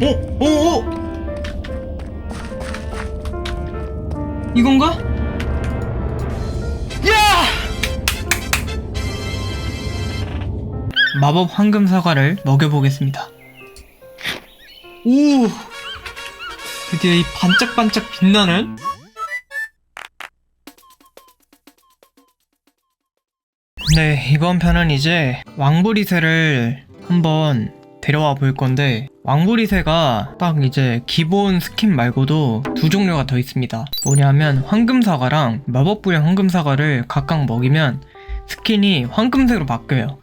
어? 어? 어? 이건가? 야! 마법 황금 사과를 먹여보겠습니다. 오! 드디어 이 반짝반짝 빛나는 네, 이번 편은 이제 왕부리새를 한번 데려와 볼 건데 왕부리새가 딱 이제 기본 스킨 말고도 두 종류가 더 있습니다. 뭐냐면 황금사과랑 마법부양 황금사과를 각각 먹이면 스킨이 황금색으로 바뀌어요.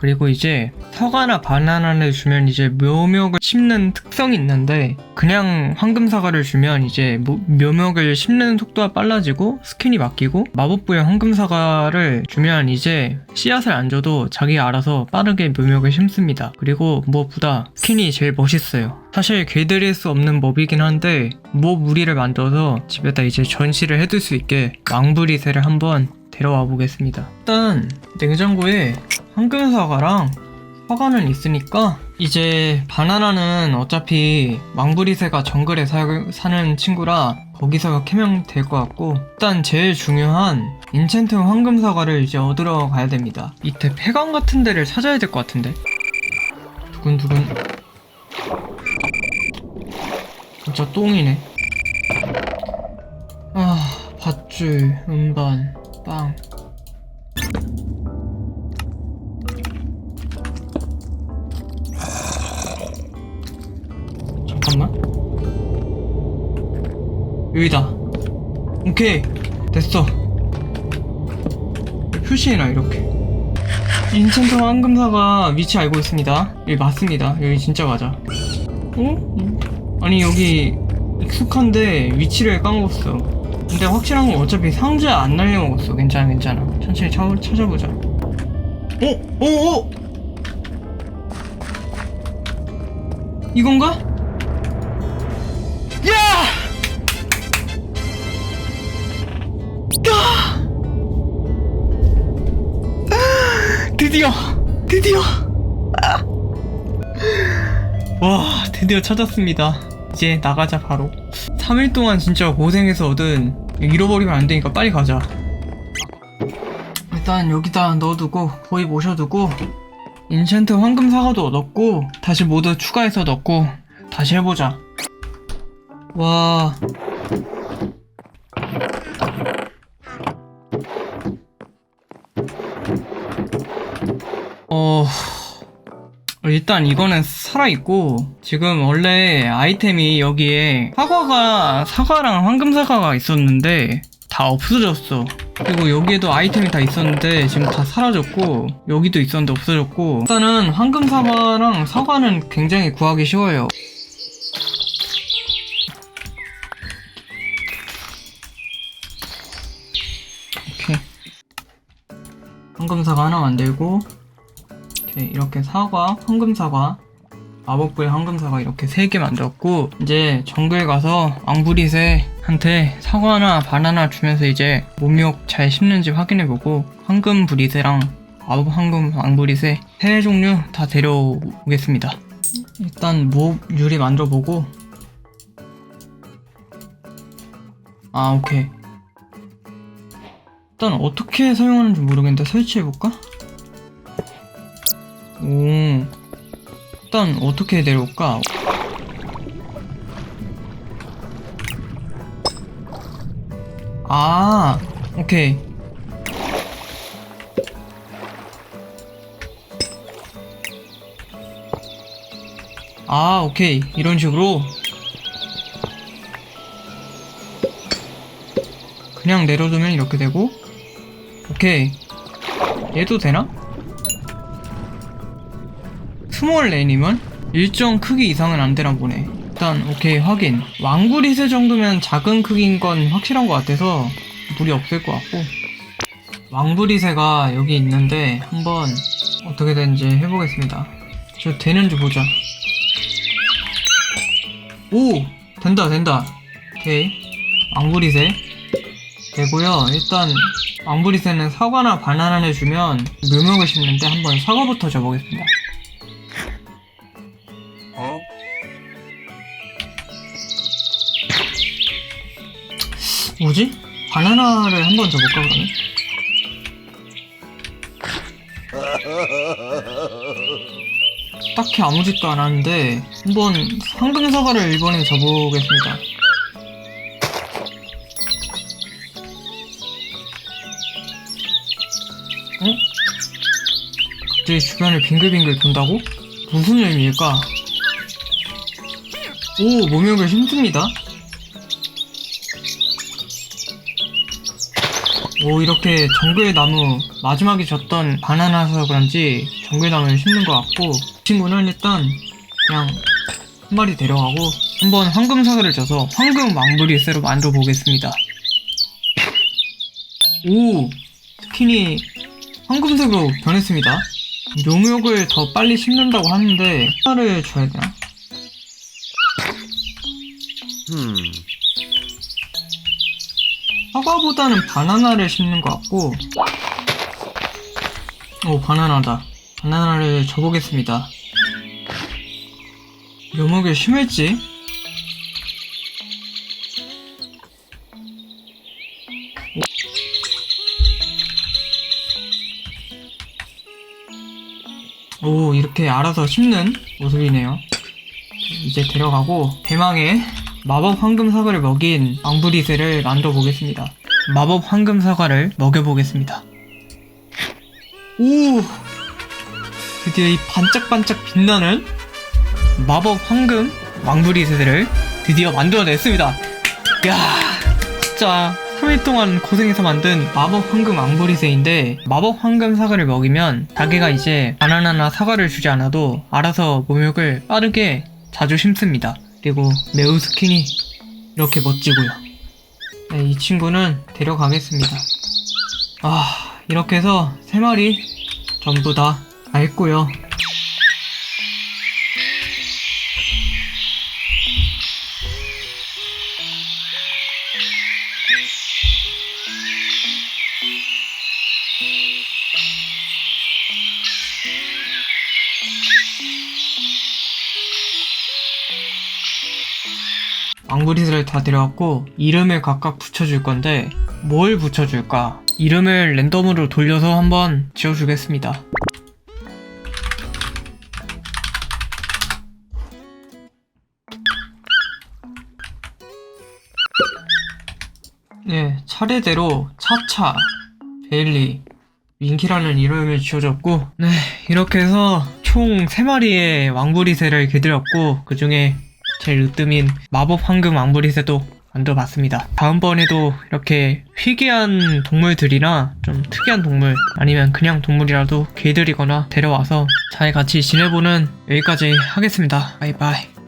그리고 이제 사과나 바나나를 주면 이제 묘목을 씹는 특성이 있는데 그냥 황금 사과를 주면 이제 모- 묘목을 씹는 속도가 빨라지고 스킨이 바뀌고 마법부의 황금 사과를 주면 이제 씨앗을 안 줘도 자기가 알아서 빠르게 묘목을 심습니다. 그리고 무엇보다 스킨이 제일 멋있어요. 사실 길들일 수 없는 몹이긴 한데 몹 무리를 만들어서 집에다 이제 전시를 해둘 수 있게 왕부리새를 한번 데려와 보겠습니다. 일단 냉장고에 황금 사과랑 사과는 있으니까 이제 바나나는 어차피 망부리새가 정글에 사, 사는 친구라 거기서 캐면 될 것 같고 일단 제일 중요한 인챈트 황금 사과를 이제 얻으러 가야 됩니다. 밑에 폐광 같은 데를 찾아야 될 것 같은데 두근두근 진짜 똥이네. 아 밧줄 음반 빵. 잠깐만. 여기다. 오케이. 됐어. 표시해놔 이렇게. 인챈트 황금사가 위치 알고 있습니다. 여기 맞습니다. 여기 진짜 맞아. 어? 아니 여기 익숙한데 위치를 까먹었어 근데 확실한 건 어차피 상자 안 날려먹었어 괜찮아 괜찮아 천천히 차, 찾아보자 어? 어? 어? 이건가? 야! 아! 드디어! 드디어! 아! 와, 드디어 찾았습니다. 이제 나가자, 바로. 3일 동안 진짜 고생해서 얻은 잃어버리면 안 되니까 빨리 가자. 일단 여기다 넣어두고, 거의 모셔두고, 인챈트 황금 사과도 얻었고, 다시 모두 추가해서 넣고, 다시 해보자. 와. 일단 이거는 살아있고, 지금 원래 아이템이 여기에 사과가, 사과랑 황금 사과가 있었는데, 다 없어졌어. 그리고 여기에도 아이템이 다 있었는데, 지금 다 사라졌고, 여기도 있었는데 없어졌고, 일단은 황금 사과랑 사과는 굉장히 구하기 쉬워요. 오케이. 황금 사과 하나 만들고, 이렇게, 사과, 황금 사과, 마법부의 황금 사과 이렇게 세 개 만들었고, 이제 정글 가서 왕부리새한테 사과나 바나나 주면서 이제 몸욕 잘 씹는지 확인해보고, 황금 부리새랑 마법 황금 왕부리새 세 종류 다 데려오겠습니다. 일단 모 유리 만들어보고, 아, 오케이. 일단 어떻게 사용하는지 모르겠는데 설치해볼까? 오. 일단 어떻게 내려올까? 아, 오케이. 아, 오케이. 이런 식으로. 그냥 내려두면 이렇게 되고. 오케이. 얘도 되나? 스몰 레이님은 일정 크기 이상은 안 되나 보네. 일단 오케이 확인. 왕구리새 정도면 작은 크기인 건 확실한 것 같아서 무리 없을 것 같고. 왕부리새가 여기 있는데 한번 어떻게 되는지 해보겠습니다. 저 되는지 보자. 오! 된다 된다. 오케이. 왕부리새 되고요. 일단 왕부리새는 사과나 바나나를 주면 묘목을 심는데 한번 사과부터 줘보겠습니다. 뭐지? 바나나를 한번 줘볼까 그러면? 딱히 아무 짓도 안 하는데 한번 황금 사과를 이번엔 줘보겠습니다. 어? 갑자기 주변을 빙글빙글 돈다고? 무슨 의미일까? 오, 모명을 힘듭니다. 오, 이렇게 정글 나무 마지막에 줬던 바나나서 그런지 정글 나무를 심는 것 같고 이 친구는 일단 그냥 한 마리 데려가고 한번 황금 사과를 줘서 황금 왕브리스로 만들어 보겠습니다. 오, 스킨이 황금색으로 변했습니다. 용욕을 더 빨리 심는다고 하는데 하나를 줘야 되나? Hmm. 사과보다는 바나나를 심는 것 같고. 오 바나나다. 바나나를 줘보겠습니다. 묘목을 심을지? 오 이렇게 알아서 심는 모습이네요. 이제 데려가고 대망의 마법 황금 사과를 먹인 앙브리스를 만들어 보겠습니다. 마법 황금 사과를 먹여 보겠습니다. 오! 드디어 이 반짝반짝 빛나는 마법 황금 왕브리스를 드디어 만들어냈습니다. 야 진짜 3일 동안 고생해서 만든 마법 황금 왕브리스인데 마법 황금 사과를 먹이면 자기가 이제 바나나나 사과를 주지 않아도 알아서 몸욕을 빠르게 자주 심습니다. 그리고 매우 스킨이 이렇게 멋지고요. 네, 이 친구는 데려가겠습니다. 아, 이렇게 해서 세 마리 전부 다 다 했고요. 왕구리스를 다 데려왔고 이름을 각각 붙여줄 건데 뭘 붙여줄까? 이름을 랜덤으로 돌려서 한번 지어주겠습니다. 네, 차례대로 차차, 베일리, 윙키라는 이름을 지어줬고 네, 이렇게 해서 총 3마리의 왕부리새를 길들였고 그 중에 제일 으뜸인 마법 황금 왕부리새도 만들어봤습니다. 다음번에도 이렇게 희귀한 동물들이나 좀 특이한 동물 아니면 그냥 동물이라도 길들이거나 데려와서 잘 같이 지내보는 여기까지 하겠습니다. 바이바이.